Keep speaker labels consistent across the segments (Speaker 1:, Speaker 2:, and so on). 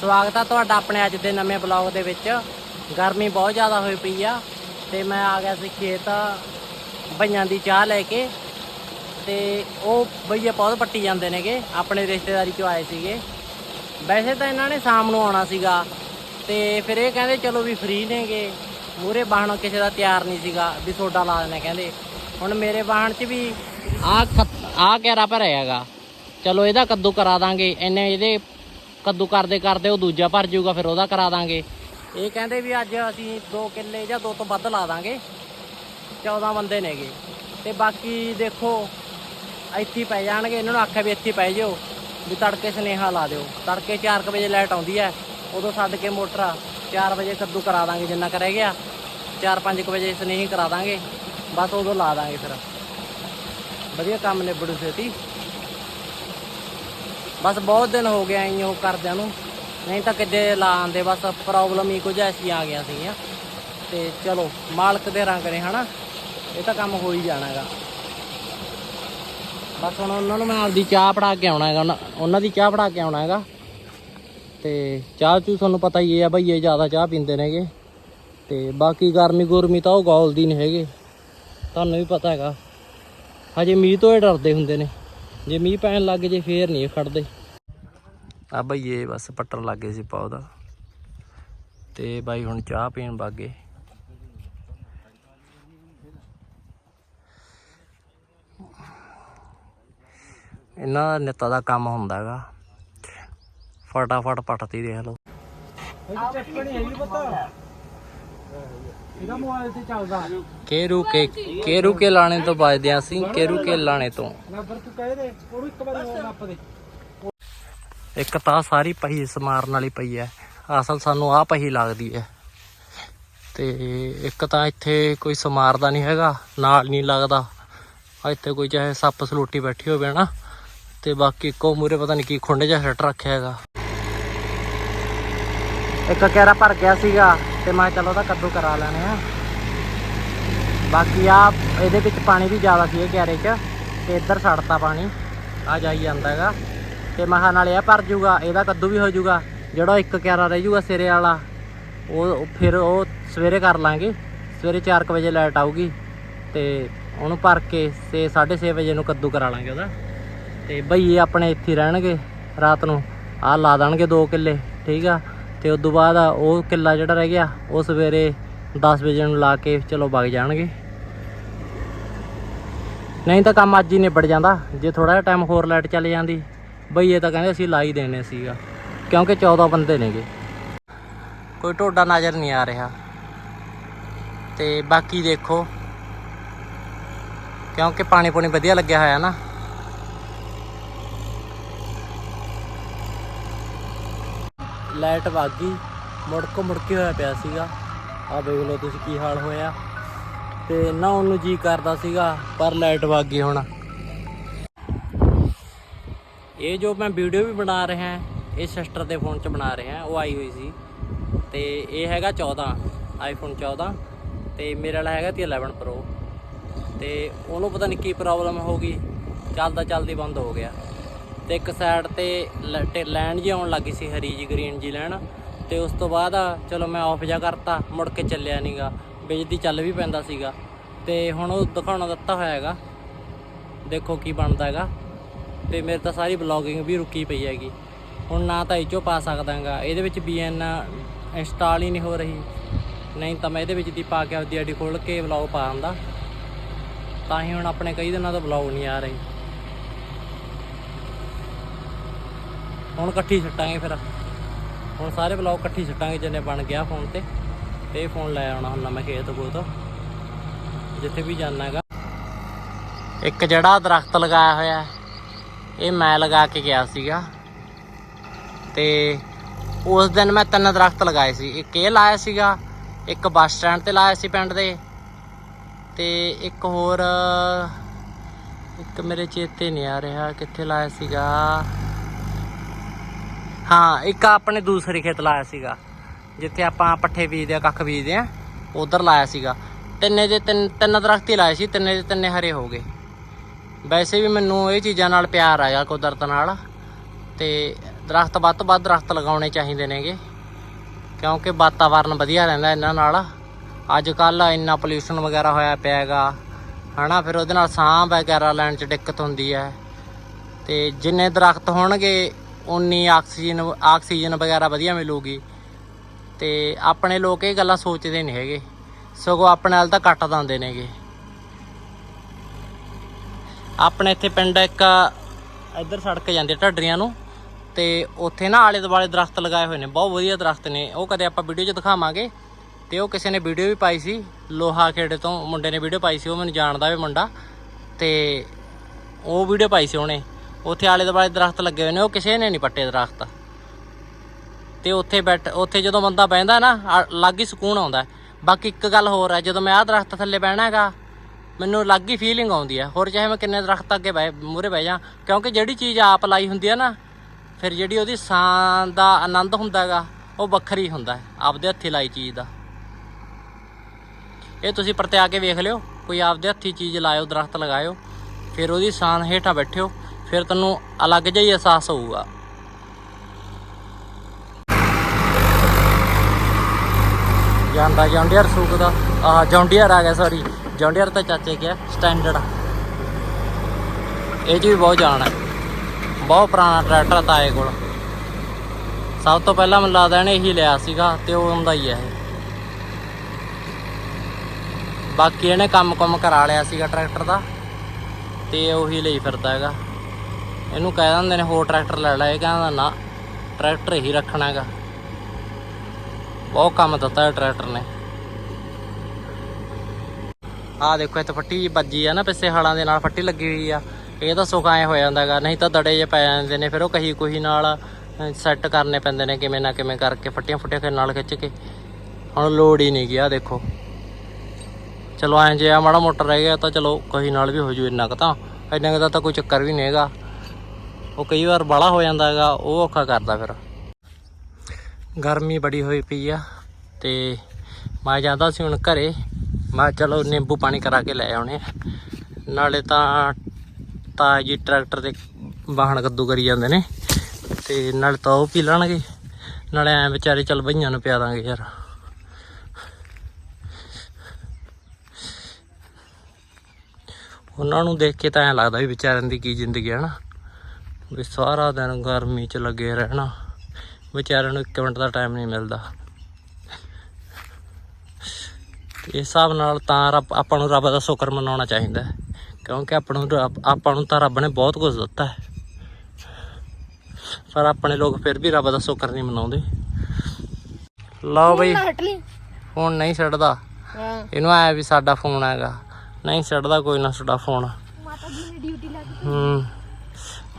Speaker 1: ਸਵਾਗਤ ਆ ਤੁਹਾਡਾ ਆਪਣੇ ਅੱਜ ਦੇ ਨਵੇਂ ਬਲੌਗ ਦੇ ਵਿੱਚ। ਗਰਮੀ ਬਹੁਤ ਜ਼ਿਆਦਾ ਹੋਈ ਪਈ ਆ ਤੇ ਮੈਂ ਆ ਗਿਆ ਸੀ ਖੇਤ ਭਈਆਂ ਦੀ ਚਾਹ ਲੈ ਕੇ ਤੇ ਉਹ ਭਈਏ ਬਹੁਤ ਪੱਟੀ ਜਾਂਦੇ ਨੇਗੇ, ਆਪਣੇ ਰਿਸ਼ਤੇਦਾਰੀ ਚੋਂ ਆਏ ਸੀਗੇ। ਵੈਸੇ ਤਾਂ ਇਹਨਾਂ ਨੇ ਸ਼ਾਮ ਨੂੰ ਆਉਣਾ ਸੀਗਾ ਤੇ ਫਿਰ ਇਹ ਕਹਿੰਦੇ ਚਲੋ ਵੀ ਫ੍ਰੀ ਨੇਗੇ। ਮੂਰੇ ਵਾਹਣ ਕਿਸੇ ਦਾ ਤਿਆਰ ਨਹੀਂ ਸੀਗਾ ਵੀ ਸੋਡਾ ਲਾ ਦੇਣਾ ਕਹਿੰਦੇ। ਹੁਣ ਮੇਰੇ ਵਾਹਣ 'ਚ ਵੀ ਆ ਆ ਘੇਰਾ ਭਰਿਆ ਹੈਗਾ। ਚਲੋ ਇਹਦਾ ਕੱਦੂ ਕਰਾ ਦਾਂਗੇ, ਇਹਨੇ ਇਹਦੇ ਕੱਦੂ ਕਰਦੇ ਕਰਦੇ ਉਹ ਦੂਜਾ ਭਰ ਜਾਊਗਾ, ਫਿਰ ਉਹਦਾ ਕਰਾ ਦਾਂਗੇ। ਇਹ ਕਹਿੰਦੇ ਵੀ ਅੱਜ ਅਸੀਂ 2 ਕਿੱਲੇ ਜਾਂ 2 ਤੋਂ ਵੱਧ ਲਾ ਦਾਂਗੇ। 14 ਬੰਦੇ ਨੇਗੇ। ਤੇ ਬਾਕੀ ਦੇਖੋ, ਇੱਥੇ ਪੈ ਜਾਣਗੇ। ਇਹਨਾਂ ਨੂੰ ਆਖਿਆ ਵੀ ਇੱਥੇ ਪੈ ਜਿਓ। ਵੀ ਤੜਕੇ ਸਨੇਹਾ ਲਾ ਦਿਓ। ਤੜਕੇ 4 ਵਜੇ ਲਾਈਟ ਆਉਂਦੀ ਹੈ। ਉਦੋਂ ਛੱਡ ਕੇ ਮੋਟਰ 4 ਵਜੇ ਕੱਦੂ ਕਰਾ ਦਾਂਗੇ ਜਿੰਨਾ ਕਰ ਰਹਿ ਗਿਆ। 4-5 ਵਜੇ ਸਨੇਹੀ ਕਰਾ ਦਾਂਗੇ। ਬਸ ਉਦੋਂ ਲਾ ਦਾਂਗੇ ਫਿਰ। ਵਧੀਆ ਕੰਮ ਨਿਬੜੂ ਛੇਤੀ। ਬਸ ਬਹੁਤ ਦਿਨ ਹੋ ਗਏ ਐਂ ਉਹ ਕਰਦਿਆਂ ਨੂੰ। ਨਹੀਂ ਤਾਂ ਕਿੱਦੇ ਲਾ ਆਂਦੇ, ਬਸ ਪ੍ਰੋਬਲਮ ਹੀ ਕੁਝ ਐਸੀ ਆ ਗਿਆ ਸੀਗੀਆਂ। ਤੇ ਚਲੋ, ਮਾਲਕ ਦੇ ਰੰਗ ਨੇ, ਹਨਾ? ਇਹ ਤਾਂ ਕੰਮ ਹੋ ਹੀ ਜਾਣਾਗਾ ਬਸ ਹੁਣ ਉਹਨਾਂ ਨੂੰ ਮੈਂ ਆਪਦੀ ਚਾਹ ਫੜਾ ਕੇ ਆਉਣਾ ਹੈਗਾ, ਉਹਨਾਂ- ਉਹਨਾਂ ਦੀ ਚਾਹ ਫੜਾ ਕੇ ਆਉਣਾ ਹੈਗਾ। ਤੇ ਚਾਹ ਚੂ ਤੁਹਾਨੂੰ ਪਤਾ ਹੀ ਹੈ ਭਈਏ ਜ਼ਿਆਦਾ ਚਾਹ ਪੀਂਦੇ ਨੇਗੇ। ਤੇ ਬਾਕੀ ਗਰਮੀ ਗੁਰਮੀ ਤਾਂ ਉਹ ਗੋਲਦੀ ਨਹੀਂ ਹੈਗੇ। ਤੁਹਾਨੂੰ ਵੀ ਪਤਾ ਹੈਗਾ। ਹਜੇ ਮੀਂਹ ਤੋਂ ਹੀ ਡਰਦੇ ਹੁੰਦੇ ਨੇ। ਜੇ ਮੀਂਹ ਪੈਣ ਲੱਗ ਜੇ, ਫੇਰ ਨਹੀਂ ਇਹ ਖੜਦੇ। ਆ ਬਈਏ ਬਸ ਪੱਟਣ ਲੱਗੇ ਸੀ ਪੌਦਾ ਤੇ ਬਾਈ ਹੁਣ ਚਾਹ ਪੀਣ ਬਾਗੇ ਇਹਨਾਂ ਦਾ ਨਿੱਤਾ ਦਾ ਕੰਮ ਹੁੰਦਾ ਹੈਗਾ। ਫਟਾਫਟ ਪੱਟਤੀ ਦੇਖ ਲਓ।
Speaker 2: ਇਹਦਾ ਮੋਬਾਈਲ ਤੇ ਚੱਲਦਾ
Speaker 1: ਕੇਰੂ ਕੇ ਕੇਰੂ ਕੇ ਲਾਣੇ ਤੋਂ ਬਚਦੇ ਹਾਂ ਅਸੀਂ, ਕੇਰੂ ਕੇ ਲਾਣੇ ਤੋਂ।
Speaker 2: ਨੰਬਰ ਤੂੰ ਕਹੇ ਦੇ ਉਹਨੂੰ ਇੱਕ ਵਾਰੀ ਹੋਰ ਨੱਪ ਦੇ
Speaker 1: ਇੱਕ ਤਾਂ ਸਾਰੀ ਪਹੀ ਸਮਾਰਨ ਵਾਲੀ ਪਈ ਐ ਅਸਲ ਸਾਨੂੰ ਆਹ ਪਹੀ ਲੱਗਦੀ ਐ ਤੇ ਇੱਕ ਤਾਂ ਇੱਥੇ ਕੋਈ ਸਮਾਰਦਾ ਨਹੀਂ ਹੈਗਾ, ਨਾਲ ਨਹੀਂ ਲੱਗਦਾ। ਇੱਥੇ ਕੋਈ ਚਾਹੇ ਸੱਪ ਸਲੂਟੀ ਬੈਠੀ ਹੋਵੇ ਨਾ ਤੇ ਬਾਕੀ ਇੱਕੋ ਮੂਰੇ ਪਤਾ ਨਹੀਂ ਕੀ ਖੁੰਡੇ ਜਿਹਾ ਛੱਟ ਰੱਖਿਆ ਹੈਗਾ। ਇੱਕ ਕੈਰਾ ਭਰ ਗਿਆ ਸੀਗਾ ਤੇ ਮੈਂ ਕਿਹਾ ਚਲੋ ਉਹਦਾ ਕੱਦੂ ਕਰਾ ਲੈਣੇ ਆ ਬਾਕੀ ਆ ਇਹਦੇ ਵਿੱਚ ਪਾਣੀ ਵੀ ਜ਼ਿਆਦਾ ਸੀ ਇਹ ਕੈਰੇ 'ਚ, ਤੇ ਇੱਧਰ ਛੱਡਤਾ ਪਾਣੀ, ਆ ਜਾਈ ਜਾਂਦਾ ਹੈਗਾ। ਤੇ ਮਹਾ ਨਾਲ ਇਹ ਭਰ ਜੂਗਾ, ਇਹਦਾ ਕੱਦੂ ਵੀ ਹੋ ਜੂਗਾ, ਜਿਹੜਾ ਇੱਕ ਕਿਆਰਾ ਰਹਿ ਜੂਗਾ ਸਿਰੇ ਵਾਲਾ, ਉਹ ਫਿਰ ਉਹ ਸਵੇਰੇ ਕਰ ਲਾਂਗੇ, ਸਵੇਰੇ 4 ਵਜੇ ਲਾਈਟ ਆਊਗੀ, ਤੇ ਉਹਨੂੰ ਭਰ ਕੇ 6 6:30 ਵਜੇ ਨੂੰ ਕੱਦੂ ਕਰਾ ਲਾਂਗੇ ਉਹਦਾ। ਤੇ ਬਈਏ ਆਪਣੇ ਇੱਥੇ ਰਹਿਣਗੇ, ਰਾਤ ਨੂੰ। ਆਹ ਲਾ ਦੇਣਗੇ 2 ਕਿੱਲੇ, ਠੀਕ ਆ? ਤੇ ਉਸ ਤੋਂ ਬਾਅਦ ਉਹ ਕਿੱਲਾ ਜਿਹੜਾ ਰਹਿ ਗਿਆ, ਉਹ ਸਵੇਰੇ 10 ਵਜੇ ਨੂੰ ਲਾ ਕੇ ਚਲੋ ਵਗ ਜਾਣਗੇ। ਨਹੀਂ ਤਾਂ ਕੰਮ ਅੱਜ ਹੀ ਨਿਬੜ ਜਾਂਦਾ, ਜੇ ਥੋੜਾ ਜਿਹਾ ਟਾਈਮ ਹੋਰ ਲਾਈਟ ਚੱਲ ਜਾਂਦੀ। ਬਈ ਇਹ ਤਾਂ ਕਹਿੰਦੇ ਅਸੀਂ ਲਾ ਹੀ ਦੇਣੇ ਸੀਗਾ, ਕਿਉਂਕਿ 14 ਬੰਦੇ ਨੇਗੇ। ਕੋਈ ਟੋਡਾ ਨਜ਼ਰ ਨਹੀਂ ਆ ਰਿਹਾ। ਤੇ ਬਾਕੀ ਦੇਖੋ, ਕਿਉਂਕਿ ਪਾਣੀ ਪੂਣੀ ਵਧੀਆ ਲੱਗਿਆ ਹੋਇਆ ਨਾ। ਲਾਈਟ ਵਗ ਗਈ। ਮੁੜਕ ਮੁੜਕੇ ਹੋਇਆ ਪਿਆ ਸੀਗਾ। ਆ ਦੇਖ ਲਓ ਤੁਸੀਂ ਕੀ ਹਾਲ ਹੋਇਆ। ਤੇ ਨਾ ਉਹਨੂੰ ਜੀ ਕਰਦਾ ਸੀਗਾ, ਪਰ ਲਾਈਟ ਵਗ ਗਈ ਹੁਣ। ਇਹ ਜੋ ਮੈਂ ਵੀਡੀਓ ਵੀ ਬਣਾ ਰਿਹਾ, ਇਹ ਸਿਸਟਰ ਦੇ ਫੋਨ 'ਚ ਬਣਾ ਰਿਹਾ, ਉਹ ਆਈ ਹੋਈ ਸੀ। ਤੇ ਇਹ ਹੈਗਾ 14 ਆਈਫੋਨ 14 ਤੇ ਮੇਰੇ ਵਾਲਾ ਹੈਗਾ ਤੇ 11 ਪ੍ਰੋ ਤੇ ਉਹਨੂੰ ਪਤਾ ਨਹੀਂ ਕੀ ਪ੍ਰੋਬਲਮ ਹੋ ਗਈ। ਚੱਲਦਾ ਚੱਲਦੀ ਬੰਦ ਹੋ ਗਿਆ। ਤੇ ਇੱਕ ਸਾਈਡ ਤੇ ਲ- ਤੇ ਲਾਈਨ ਜੀ ਆਉਣ ਲੱਗੀ ਸੀ ਹਰੀ ਜੀ ਗ੍ਰੀਨ ਜੀ ਲੈਣ। ਤੇ ਉਸ ਤੋਂ ਬਾਅਦ ਚਲੋ ਮੈਂ ਆਫ ਜਾ ਕਰਤਾ, ਮੁੜ ਕੇ ਚੱਲਿਆ ਨਹੀਂਗਾ ਬਿਜਲੀ ਚੱਲ ਵੀ ਪੈਂਦਾ ਸੀਗਾ। ਤੇ ਹੁਣ ਉਹ ਦਿਖਾਉਣਾ ਦਿੱਤਾ ਹੋਇਆ ਹੈਗਾ। ਦੇਖੋ ਕੀ ਬਣਦਾ ਹੈਗਾ। ਤੇ ਮੇਰੇ ਤਾਂ ਸਾਰੀ ਬਲੌਗਿੰਗ ਵੀ ਰੁਕੀ ਪਈ ਹੈਗੀ। ਹੁਣ ਨਾ ਤਾਂ ਇਹ 'ਚੋਂ ਪਾ ਸਕਦਾਗਾ ਇਹਦੇ ਵਿੱਚ BN ਇੰਸਟਾਲ ਹੀ ਨਹੀਂ ਹੋ ਰਹੀ। ਨਹੀਂ ਤਾਂ ਮੈਂ ਇਹਦੇ ਵਿੱਚ ਦੀ ਪਾ ਕੇ ਆਪਦੀ ਆਈਡੀ ਖੋਲ ਕੇ ਵਲੌਗ ਪਾ ਆਂਦਾ। ਤਾਂ ਹੀ ਹੁਣ ਆਪਣੇ ਕਈ ਦਿਨਾਂ ਤੋਂ ਵਲੌਗ ਨਹੀਂ ਆ ਰਹੀ। ਹੁਣ ਇਕੱਠੀ ਛੱਟਾਂਗੇ ਫਿਰ। ਹੁਣ ਸਾਰੇ ਵਲੌਗ ਇਕੱਠੀ ਛੱਟਾਂਗੇ ਜਿੰਨੇ ਬਣ ਗਿਆ ਫੋਨ ਤੇ। ਤੇ ਇਹ ਫੋਨ ਲੈ ਆਉਣਾ ਹੁਣ ਮੈਂ ਖੇਤ ਕੋਲ ਜਿੱਥੇ ਵੀ ਜਾਣਾ ਹੈਗਾ। ਇੱਕ ਜਿਹੜਾ ਦਰਖਤ ਲਗਾਇਆ ਹੋਇਆ ਇਹ ਮੈਂ ਲਗਾ ਕੇ ਗਿਆ ਸੀਗਾ। ਤੇ ਉਸ ਦਿਨ ਮੈਂ ਤਿੰਨ ਦਰਖਤ ਲਗਾਏ ਸੀ। ਇੱਕ ਇਹ ਲਾਇਆ ਸੀਗਾ, ਇੱਕ ਬੱਸ ਸਟੈਂਡ ਤੇ ਲਾਇਆ ਸੀ ਪਿੰਡ ਦੇ। ਤੇ ਇੱਕ ਹੋਰ, ਇੱਕ ਮੇਰੇ ਚੇਤੇ ਨਹੀਂ ਆ ਰਿਹਾ ਕਿੱਥੇ ਲਾਇਆ ਸੀਗਾ। ਹਾਂ, ਇੱਕ ਆਪਣੇ ਦੂਸਰੇ ਖੇਤ ਲਾਇਆ ਸੀਗਾ। ਜਿੱਥੇ ਆਪਾਂ ਪੱਠੇ ਬੀਜਦੇ ਆ, ਕੱਖ ਬੀਜਦੇ ਆ, ਉਧਰ ਲਾਇਆ ਸੀਗਾ। ਤਿੰਨੇ ਦੇ ਤਿੰਨ ਤਿੰਨ ਦਰਖਤ ਹੀ ਲਾਏ ਸੀ, ਤਿੰਨੇ ਦੇ ਤਿੰਨੇ ਹਰੇ ਹੋ ਗਏ। ਵੈਸੇ ਵੀ ਮੈਨੂੰ ਇਹ ਚੀਜ਼ਾਂ ਨਾਲ ਪਿਆਰ ਆਇਆ ਕੁਦਰਤ ਨਾਲ। ਤੇ ਦਰਖਤ ਵੱਧ ਤੋਂ ਵੱਧ ਦਰਖਤ ਲਗਾਉਣੇ ਚਾਹੀਦੇ ਨੇਗੇ। ਕਿਉਂਕਿ ਵਾਤਾਵਰਨ ਵਧੀਆ ਰਹਿੰਦਾ ਇਹਨਾਂ ਨਾਲ। ਅੱਜ ਕੱਲ ਇੰਨਾ ਪੋਲਿਊਸ਼ਨ ਵਗੈਰਾ ਹੋਇਆ ਪਿਆ ਹੈਗਾ ਹਨਾ, ਫਿਰ ਉਹਦੇ ਨਾਲ ਸਾਹ ਵਗੈਰਾ ਲੈਣ ਚ ਦਿੱਕਤ ਹੁੰਦੀ ਹੈ। ਤੇ ਜਿੰਨੇ ਦਰਖਤ ਹੋਣਗੇ ਉਨੀ ਆਕਸੀਜਨ ਆਕਸੀਜਨ ਵਗੈਰਾ ਵਧੀਆ ਮਿਲੂਗੀ। ਤੇ ਆਪਣੇ ਲੋਕ ਇਹ ਗੱਲਾਂ ਸੋਚਦੇ ਨਹੀਂ ਹੈਗੇ। ਸਗੋਂ ਆਪਣੇ ਨਾਲ ਤਾਂ ਕੱਟ ਦਿੰਦੇ ਨੇਗੇ। ਆਪਣੇ ਇੱਥੇ ਪਿੰਡ ਇੱਕ ਇੱਧਰ ਸੜਕ ਜਾਂਦੀ ਢੱਡਰੀਆਂ ਨੂੰ। ਤੇ ਉੱਥੇ ਨਾ ਆਲੇ ਦੁਆਲੇ ਦਰਖਤ ਲਗਾਏ ਹੋਏ ਨੇ, ਬਹੁਤ ਵਧੀਆ ਦਰਖਤ ਨੇ। ਉਹ ਕਦੇ ਆਪਾਂ ਵੀਡੀਓ 'ਚ ਦਿਖਾਵਾਂਗੇ। ਤੇ ਉਹ ਕਿਸੇ ਨੇ ਵੀਡੀਓ ਵੀ ਪਾਈ ਸੀ, ਲੋਹਾ ਖੇੜੇ ਤੋਂ ਮੁੰਡੇ ਨੇ ਵੀਡੀਓ ਪਾਈ ਸੀ, ਉਹ ਮੈਨੂੰ ਜਾਣਦਾ ਵੀ ਮੁੰਡਾ। ਤੇ ਉਹ ਵੀਡੀਓ ਪਾਈ ਸੀ ਉਹਨੇ। ਉੱਥੇ ਆਲੇ ਦੁਆਲੇ ਦਰਖਤ ਲੱਗੇ ਹੋਏ ਨੇ, ਉਹ ਕਿਸੇ ਨੇ ਨਹੀਂ ਪੱਟੇ ਦਰਖਤ। ਤੇ ਉੱਥੇ ਬੈਠ, ਉੱਥੇ ਜਦੋਂ ਬੰਦਾ ਬਹਿੰਦਾ ਨਾ, ਆ- ਅਲੱਗ ਹੀ ਸਕੂਨ ਆਉਂਦਾ ਬਾਕੀ ਇੱਕ ਗੱਲ ਹੋਰ ਹੈ, ਜਦੋਂ ਮੈਂ ਆਹ ਦਰਖਤ ਥੱਲੇ ਬਹਿਣਾ ਹੈਗਾ, ਮੈਨੂੰ ਅਲੱਗ ਹੀ ਫੀਲਿੰਗ ਆਉਂਦੀ ਹੈ। ਹੋਰ ਚਾਹੇ ਮੈਂ ਕਿੰਨੇ ਦਰਖਤ ਅੱਗੇ ਬਹਿ ਮੂਰੇ ਬਹਿ ਜਾ ਕਿਉਂਕਿ ਜਿਹੜੀ ਚੀਜ਼ ਆਪ ਲਾਈ ਹੁੰਦੀ ਹੈ ਨਾ, ਫਿਰ ਜਿਹੜੀ ਉਹਦੀ ਸਾਂ ਦਾ ਆਨੰਦ ਹੁੰਦਾ ਹੈਗਾ, ਉਹ ਵੱਖਰੀ ਹੁੰਦਾ ਆਪਦੇ ਹੱਥੀ ਲਾਈ ਚੀਜ਼ ਦਾ। ਇਹ ਤੁਸੀਂ ਪਰਤਿਆ ਕੇ ਵੇਖ ਲਿਓ, ਕੋਈ ਆਪਦੇ ਹੱਥੀ ਚੀਜ਼ ਲਾਇਓ, ਦਰਖਤ ਲਗਾਇਓ, ਫਿਰ ਉਹਦੀ ਸਾਂ ਹੇਠਾਂ ਬੈਠਿਓ। ਫਿਰ ਤੈਨੂੰ ਅਲੱਗ ਜਿਹਾ ਹੀ ਅਹਿਸਾਸ ਹੋਊਗਾ। ਜਾਂਦਾ ਜੌਂਡੀਅਰ ਸੂਕ ਦਾ। ਆਹ ਜੌਂਡੀਅਰ ਆ ਗਿਆ ਸੌਰੀ ਜੌਂਡੀਅਰ ਤਾਂ ਚਾਚੇ ਗਿਆ ਸਟੈਂਡਰਡ ਇਹ 'ਚ ਵੀ ਬਹੁਤ ਜਾਣ ਹੈ ਬਹੁਤ ਪੁਰਾਣਾ ਟਰੈਕਟਰ ਤਾਂ ਇਹ ਕੋਲ। ਸਭ ਤੋਂ ਪਹਿਲਾਂ ਮੈਨੂੰ ਲੱਗਦਾ ਇਹਨੇ ਇਹੀ ਲਿਆ ਸੀਗਾ ਤੇ ਉਹ ਹੁੰਦਾ ਹੀ ਹੈ ਬਾਕੀ ਇਹਨੇ ਕੰਮ ਕੰਮ ਕਰਾ ਲਿਆ ਸੀਗਾ ਟਰੈਕਟਰ ਦਾ ਤੇ ਉਹੀ ਲਈ ਫਿਰਦਾ ਹੈਗਾ। ਇਹਨੂੰ ਕਹਿ ਦਿੰਦੇ ਨੇ, ਹੋਰ ਟਰੈਕਟਰ ਲੈ ਲੈ, ਇਹ ਕਹਿੰਦਾ ਨਾ, ਟਰੈਕਟਰ ਹੀ ਰੱਖਣਾ ਹੈਗਾ। ਬਹੁਤ ਕੰਮ ਦਿੱਤਾ ਟਰੈਕਟਰ ਨੇ। ਆਹ ਦੇਖੋ ਇੱਥੇ ਫੱਟੀ ਵੱਜੀ ਆ ਨਾ, ਪਿੱਛੇ ਹਾਲਾਂ ਦੇ ਨਾਲ ਫੱਟੀ ਲੱਗੀ ਹੋਈ ਆ। ਇਹ ਤਾਂ ਸੁੱਕ ਐ ਹੋ ਜਾਂਦਾ ਹੈਗਾ, ਨਹੀਂ ਤਾਂ ਦੜੇ ਜੇ ਪੈ ਜਾਂਦੇ ਨੇ, ਫਿਰ ਉਹ ਕਹੀ ਕੋਹੀ ਨਾਲ ਸੈੱਟ ਕਰਨੇ ਪੈਂਦੇ ਨੇ, ਕਿਵੇਂ ਨਾ ਕਿਵੇਂ ਕਰਕੇ ਫੱਟੀਆਂ ਫੁੱਟੀਆਂ ਫਿਰ ਨਾਲ ਖਿੱਚ ਕੇ। ਹੁਣ ਲੋੜ ਹੀ ਨਹੀਂ ਗਿਆ ਦੇਖੋ। ਚਲੋ ਐਂ ਜੇ ਆ ਮਾੜਾ ਮੋਟਰ ਰਹਿ ਗਿਆ ਤਾਂ ਚਲੋ, ਕਹੀ ਨਾਲ ਵੀ ਹੋ ਜੂ ਇੰਨਾ ਕੁ ਤਾਂ। ਇੰਨਾ ਕੁ ਤਾਂ ਕੋਈ ਚੱਕਰ ਵੀ ਨਹੀਂ ਹੈਗਾ। ਉਹ ਕਈ ਵਾਰ ਬਾਲਾ ਹੋ ਜਾਂਦਾ ਹੈਗਾ, ਉਹ ਔਖਾ ਕਰਦਾ ਫਿਰ। ਗਰਮੀ ਬੜੀ ਹੋਈ ਪਈ ਆ ਤੇ ਮੈਂ ਜਾਂਦਾ ਸੀ ਹੁਣ ਘਰੇ। ਮੈਂ ਚਲੋ ਨਿੰਬੂ ਪਾਣੀ ਕਰਾ ਕੇ ਲੈ ਆਉਣੇ ਨਾਲੇ ਤਾਂ ਤਾਂ ਜੀ ਟਰੈਕਟਰ ਦੇ ਵਾਹਣ ਕੱਦੂ ਕਰੀ ਜਾਂਦੇ ਨੇ ਤੇ ਨਾਲੇ ਤਾਂ ਉਹ ਪੀ ਲੈਣਗੇ। ਨਾਲੇ ਐ ਵਿਚਾਰੇ ਚੱਲ ਬਈਆਂ ਨੂੰ ਪਿਆ ਦਾਂਗੇ ਯਾਰ। ਉਹਨਾਂ ਨੂੰ ਦੇਖ ਕੇ ਤਾਂ ਐ ਲੱਗਦਾ ਵੀ ਵਿਚਾਰਿਆਂ ਦੀ ਕੀ ਜ਼ਿੰਦਗੀ ਹੈ ਨਾ। ਵੀ ਸਾਰਾ ਦਿਨ ਗਰਮੀ 'ਚ ਲੱਗੇ ਰਹਿਣਾ। ਵਿਚਾਰਿਆਂ ਨੂੰ 1 ਮਿੰਟ ਦਾ ਟਾਈਮ ਨਹੀਂ ਮਿਲਦਾ। ਇਸ ਹਿਸਾਬ ਨਾਲ ਤਾਂ ਰੱਬ ਆਪਾਂ ਨੂੰ ਰੱਬ ਦਾ ਸ਼ੁਕਰ ਮਨਾਉਣਾ ਚਾਹੀਦਾ ਕਿਉਂਕਿ ਆਪਾਂ ਨੂੰ ਆਪਾਂ ਨੂੰ ਤਾਂ ਰੱਬ ਨੇ ਬਹੁਤ ਕੁਝ ਦਿੱਤਾ ਹੈ। ਪਰ ਆਪਣੇ ਲੋਕ ਫਿਰ ਵੀ ਰੱਬ ਦਾ ਸ਼ੁਕਰ ਨਹੀਂ ਮਨਾਉਂਦੇ। ਲਓ ਬਈ ਫੋਨ ਨਹੀਂ ਛੱਡਦਾ। ਇਹਨੂੰ ਆਇਆ ਵੀ ਸਾਡਾ ਫੋਨ ਹੈਗਾ। ਨਹੀਂ ਛੱਡਦਾ ਕੋਈ ਨਾ ਸਾਡਾ ਫੋਨ
Speaker 3: ਮਾਤਾ ਜੀ ਨੇ ਡਿਊਟੀ ਲਾ ਕੇ
Speaker 1: ਹੂੰ।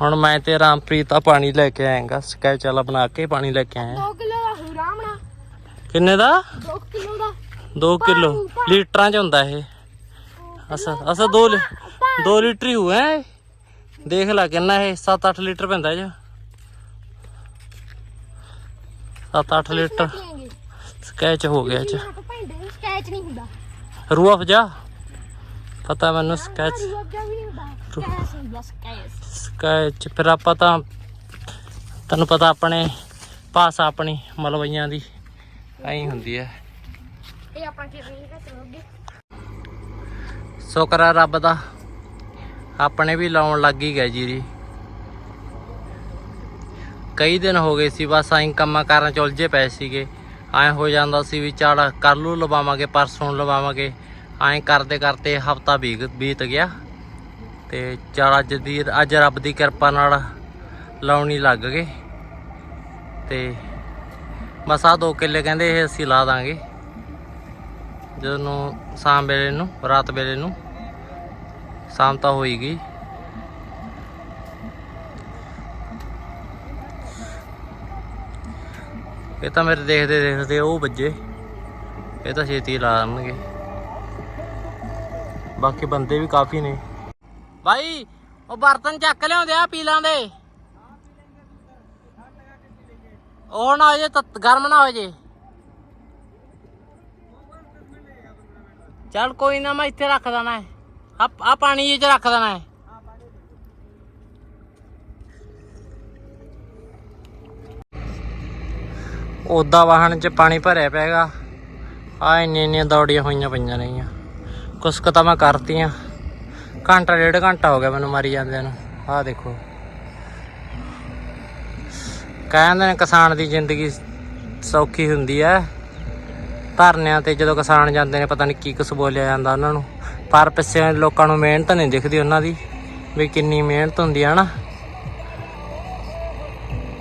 Speaker 1: ਹੁਣ ਮੈਂ ਤੇ ਰਾਮਪ੍ਰੀਤ ਆ ਪਾਣੀ ਲੈ ਕੇ ਆਏਗਾ ਸਕੈਚ ਵਾਲਾ ਬਣਾ ਕੇ ਪਾਣੀ ਲੈ ਕੇ ਆਇਆ।
Speaker 3: 2 ਕਿਲੋ ਦਾ ਹੁਰਾਮਣਾ
Speaker 1: ਕਿੰਨੇ ਦਾ?
Speaker 3: 2 ਕਿਲੋ ਦਾ।
Speaker 1: 2 ਕਿਲੋ। ਲੀਟਰਾਂ ਚ ਹੁੰਦਾ ਇਹ। ਅਸਾ ਅਸਾ 2 2 ਲੀਟਰ ਹੀ ਹੋਇਆ ਦੇਖ ਲੈ ਕਿੰਨਾ ਇਹ 7-8 ਲੀਟਰ ਪੈਂਦਾ ਇਹ 7-8 ਲੀਟਰ। ਸਕੈਚ ਹੋ ਗਿਆ ਚ।
Speaker 3: ਸਕੈਚ ਨਹੀਂ ਹੁੰਦਾ।
Speaker 1: ਰੂਹ ਅਫਜਾ। ਪਤਾ ਮੈਨੂੰ ਸਕੈਚ
Speaker 3: ਨਹੀਂ ਹੁੰਦਾ ਸਕੈਚ
Speaker 1: ਫਿਰ ਆਪਾਂ ਤਾਂ ਤੁਹਾਨੂੰ ਪਤਾ ਆਪਣੇ ਭਾਸ਼ਾ ਆਪਣੀ ਮਲਵਈਆਂ ਦੀ ਐਂ ਹੁੰਦੀ ਹੈ।
Speaker 3: ਇਹ ਆਪਣਾ ਕੀ ਚਲੋਗੇ
Speaker 1: ਸ਼ੁਕਰ ਰੱਬ ਦਾ ਆਪਣੇ ਵੀ ਲਾਉਣ ਲੱਗ ਹੀ ਗਿਆ ਜੀਰੀ। ਕਈ ਦਿਨ ਹੋ ਗਏ ਸੀ ਬਸ ਐਂ ਕੰਮਾਂ ਕਾਰਾਂ ਚ ਉਲਝੇ ਪਏ ਸੀਗੇ। ਐਂ ਹੋ ਜਾਂਦਾ ਸੀ ਵੀ ਚੱਲ ਕੱਲ ਨੂੰ ਲਵਾਵਾਂਗੇ ਪਰਸੋਂ ਲਵਾਵਾਂਗੇ। ਐਂ ਕਰਦੇ ਕਰਦੇ ਹਫਤਾ ਬੀਤ ਗਿਆ। ਤੇ ਚੱਲ ਅੱਜ ਦੀ ਅੱਜ ਰੱਬ ਦੀ ਕਿਰਪਾ ਨਾਲ ਲਾਉਣੀ ਲੱਗ ਗਏ। ਤੇ ਬਸ ਆਹ ਦੋ ਕਿੱਲੇ ਕਹਿੰਦੇ ਇਹ ਅਸੀਂ ਲਾ ਦਾਂਗੇ। ਜਦੋਂ ਸ਼ਾਮ ਵੇਲੇ ਨੂੰ, ਰਾਤ ਵੇਲੇ ਨੂੰ ਸ਼ਾਮ ਤਾਂ ਹੋਈ ਗਈ। ਇਹ ਤਾਂ ਮੇਰੇ ਦੇਖਦੇ ਦੇਖਦੇ ਉਹ ਵੱਜੇ। ਇਹ ਤਾਂ ਛੇਤੀ ਲਾ ਦੇਣਗੇ ਬਾਕੀ ਬੰਦੇ ਵੀ ਕਾਫੀ ਨੇ। ਭਾਈ ਉਹ ਬਰਤਨ ਚੱਕ ਲਿਆਉਂਦੇ ਆ ਪੀਲਾਂ ਦੇ। ਉਹ ਨਾ ਹੋ ਜੇ ਤੱਤ, ਗਰਮ ਨਾ ਹੋ ਜੇ। ਚੱਲ ਕੋਈ ਨਾ, ਮੈਂ ਇੱਥੇ ਰੱਖ ਦੇਣਾ ਹੈ। ਆ ਆ ਪਾਣੀ ਇਹ ਚ ਰੱਖ ਦੇਣਾ ਹੈ। ਉਦਾਂ ਵਾਹਣ ਚ ਪਾਣੀ ਭਰਿਆ ਪਿਆਗਾ ਆ ਇੰਨੀਆਂ ਇੰਨੀਆਂ ਦੌੜੀਆਂ ਹੋਈਆਂ ਪਈਆਂ ਰਹੀਆਂ। ਕੁਛ ਕੁ ਤਾਂ ਮੈਂ ਕਰਤੀਆਂ। ਘੰਟਾ, ਡੇਢ ਘੰਟਾ ਹੋ ਗਿਆ ਮੈਨੂੰ ਮਾਰੀ ਜਾਂਦੇ ਨੂੰ। ਆਹ ਦੇਖੋ। ਕਹਿੰਦੇ ਨੇ ਕਿਸਾਨ ਦੀ ਜ਼ਿੰਦਗੀ ਸੌਖੀ ਹੁੰਦੀ ਹੈ ਧਰਨਿਆਂ ਤੇ ਜਦੋਂ ਕਿਸਾਨ ਜਾਂਦੇ ਨੇ, ਪਤਾ ਨਹੀਂ ਕੀ ਕੁਛ ਬੋਲਿਆ ਜਾਂਦਾ ਉਹਨਾਂ ਨੂੰ। ਪਰ ਪਿੱਛੇ ਲੋਕਾਂ ਨੂੰ ਮਿਹਨਤ ਨਹੀਂ ਦਿਖਦੀ ਉਹਨਾਂ ਦੀ, ਵੀ ਕਿੰਨੀ ਮਿਹਨਤ ਹੁੰਦੀ ਹੈ ਨਾ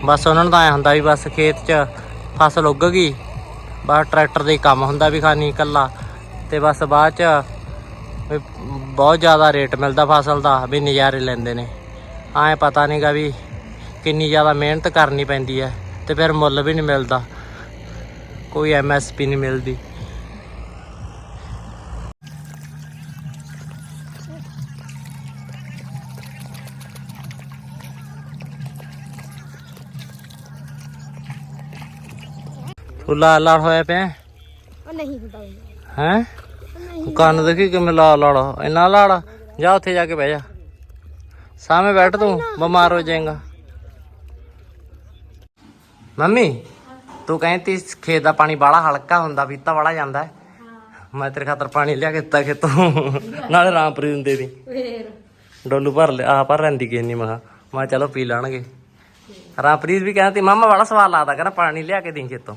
Speaker 1: ਬਸ ਉਹਨਾਂ ਨੂੰ ਤਾਂ ਐ ਹੁੰਦਾ ਵੀ ਬਸ ਖੇਤ 'ਚ ਫਸਲ ਉੱਗ ਗਈ, ਬਸ ਟਰੈਕਟਰ ਦਾ ਕੰਮ ਹੁੰਦਾ ਵੀ ਖਾਨੀ ਇਕੱਲਾ। ਤੇ ਬਸ ਬਾਅਦ 'ਚ ਬਹੁਤ ਜ਼ਿਆਦਾ ਰੇਟ ਮਿਲਦਾ ਫਸਲ ਦਾ ਵੀ ਨਜ਼ਾਰੇ ਲੈਂਦੇ ਨੇ। ਐ ਪਤਾ ਨਹੀਂਗਾ ਵੀ ਕਿੰਨੀ ਜ਼ਿਆਦਾ ਮਿਹਨਤ ਕਰਨੀ ਪੈਂਦੀ ਹੈ ਤੇ ਫਿਰ ਮੁੱਲ ਵੀ ਨਹੀਂ ਮਿਲਦਾ। ਕੋਈ ਐਮਐਸਪੀ ਨਹੀਂ ਮਿਲਦੀ। ਤੂੰ ਲਾਲ ਹੋਇਆ ਪਿਆ
Speaker 3: ਉਹ ਨਹੀਂ ਹੁੰਦਾ।
Speaker 1: ਹੈ? ਕੰਨ ਦੇਖੀ ਕਿਵੇਂ ਲਾਲ ਲਾਲ ਇੰਨਾ ਲਾਲ ਜਾ ਉੱਥੇ ਜਾ ਕੇ ਬਹਿ ਜਾ। ਸਾਹਮਣੇ ਬੈਠ ਤੂੰ ਬਿਮਾਰ ਹੋ ਜਾਏਗਾ। ਮੰਮੀ ਤੂੰ ਕਹਿੰਦੀ ਖੇਤ ਦਾ ਪਾਣੀ ਬਾਲਾ ਹਲਕਾ ਹੁੰਦਾ ਪੀਤਾ ਵਾਲਾ ਜਾਂਦਾ ਮੈਂ ਤੇਰੇ ਖਾਤਰ ਪਾਣੀ ਲਿਆ ਕੇ ਦਿੱਤਾ ਖੇਤੋਂ। ਨਾਲੇ ਰਾਮਪ੍ਰੀਤ ਨੂੰ ਦੇ ਦੀ ਡੋਲੂ ਭਰ ਲਿਆ ਆ ਭਰ ਰਹਿੰਦੀ ਕਿ ਨਹੀਂ ਮਹਾ ਮੈਂ ਚਲੋ ਪੀ ਲੈਣਗੇ। ਰਾਮਪ੍ਰੀਤ ਵੀ ਕਹਿੰਦੀ ਮਾਮਾ ਬੜਾ ਸਵਾਦ ਲੱਗਦਾ ਕਹਿੰਦਾ ਪਾਣੀ ਲਿਆ ਕੇ ਦੇ ਖੇਤੋਂ।